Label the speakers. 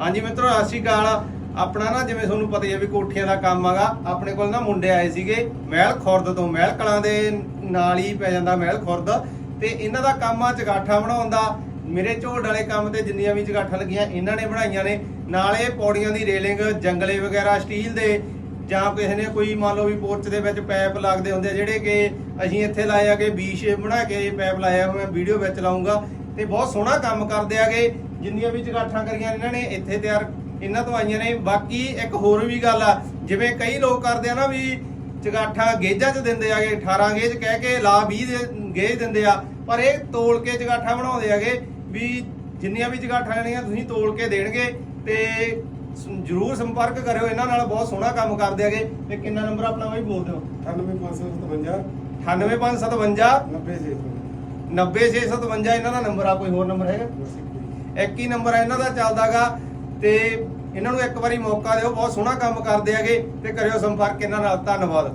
Speaker 1: ਹਾਂਜੀ ਮਿੱਤਰੋ, ਸਤਿ ਸ਼੍ਰੀ ਅਕਾਲ। ਆਪਣਾ ਨਾ ਜਿਵੇਂ ਤੁਹਾਨੂੰ ਪਤਾ ਹੀ ਹੈ ਵੀ ਕੋਠੀਆਂ ਦਾ ਕੰਮ ਹੈਗਾ ਆਪਣੇ ਕੋਲ ਨਾ ਮੁੰਡੇ ਆਏ ਸੀਗੇ, ਮਹਿਲ ਖੁਰਦ ਤੋਂ। ਮਹਿਲ ਕਲਾਂ ਦੇ ਨਾਲ ਹੀ ਪੈ ਜਾਂਦਾ ਮਹਿਲ ਖੁਰਦ। ਤੇ ਇਹਨਾਂ ਦਾ ਕੰਮ ਆ ਚਗਾਠਾ ਬਣਾਉਣ ਦਾ, ਮੇਰੇ ਝੋੜ ਵਾਲੇ ਕੰਮ ਤੇ ਜਿੰਨੀਆਂ ਵੀ ਚਗਾਠਾਂ ਲੱਗੀਆਂ, ਇਹਨਾਂ ਨੇ ਬਣਾਈਆਂ ਨੇ। ਨਾਲੇ ਪੌੜੀਆਂ ਦੀ ਰੇਲਿੰਗ, ਜੰਗਲੇ ਵਗੈਰਾ, ਸਟੀਲ ਦੇ, ਜਾਂ ਕਿਸੇ ਨੇ ਕੋਈ ਮੰਨ ਲਓ ਵੀ ਪੋਰਚ ਦੇ ਵਿੱਚ ਪੈਪ ਲੱਗਦੇ ਹੁੰਦੇ ਆ, ਜਿਹੜੇ ਕਿ ਅਸੀਂ ਇੱਥੇ ਲਾਏ ਆਗੇ ਬੀ ਸ਼ੇਪ ਬਣਾ ਕੇ ਪੈਪ ਲਾਇਆ ਮੈਂ ਵੀਡੀਓ ਵਿੱਚ ਲਾਉਂਗਾ ਤੇ ਬਹੁਤ ਸੋਹਣਾ ਕੰਮ ਕਰਦੇ ਆਗੇ। ਜਿੰਨੀਆਂ ਵੀ ਚਗਾਠਾਂ ਕਰੀਆਂ ਇਹਨਾਂ ਨੇ ਇੱਥੇ ਤਿਆਰ ਇਹਨਾਂ ਤੋਂ ਆਈਆਂ ਨੇ। ਬਾਕੀ ਇੱਕ ਹੋਰ ਵੀ ਗੱਲ ਆ ਜਿਵੇਂ ਕਈ ਲੋਕ ਕਰਦੇ ਆ ਨਾ ਵੀ ਚਗਾਠਾਂ ਗੇਜਾਂ 'ਚ ਦਿੰਦੇ ਆਗੇ 18 ਗੇਜ ਕਹਿ ਕੇ ਲਾ 20 ਦੇ ਗੇਜ ਦਿੰਦੇ ਆ ਪਰ ਇਹ ਤੋਲ ਕੇ ਚਗਾਠਾਂ ਬਣਾਉਂਦੇ ਆਗੇ ਵੀ ਜਿੰਨੀਆਂ ਵੀ ਚਗਾਠਾਂ ਲੈਣੀਆਂ ਤੁਸੀਂ ਤੋਲ ਕੇ ਦੇਣਗੇ ਤੇ ਜਰੂਰ ਸੰਪਰਕ ਕਰਿਓ ਇਹਨਾਂ ਨਾਲ ਬਹੁਤ ਸੋਹਣਾ ਕੰਮ ਕਰਦੇ ਆਗੇ। ਤੇ ਕਿੰਨਾ ਨੰਬਰ ਆਪਣਾ ਬਾਈ ਬੋਲ ਦਿਓ?
Speaker 2: 98557
Speaker 1: 98557 90657 ਇਹਨਾਂ ਦਾ ਨੰਬਰ ਆ ਕੋਈ ਹੋਰ ਨੰਬਰ ਹੈਗਾ? ਇੱਕ ਹੀ ਨੰਬਰ ਹੈ ਇਹਨਾਂ ਦਾ ਚੱਲਦਾਗਾ। ਤੇ ਇਹਨਾਂ ਨੂੰ ਇੱਕ ਵਾਰੀ ਮੌਕਾ ਦਿਓ, ਬਹੁਤ ਸੋਹਣਾ ਕੰਮ ਕਰਦੇ ਹੈਗੇ, ਤੇ ਕਰਿਓ ਸੰਪਰਕ ਇਹਨਾਂ ਨਾਲ, ਧੰਨਵਾਦ।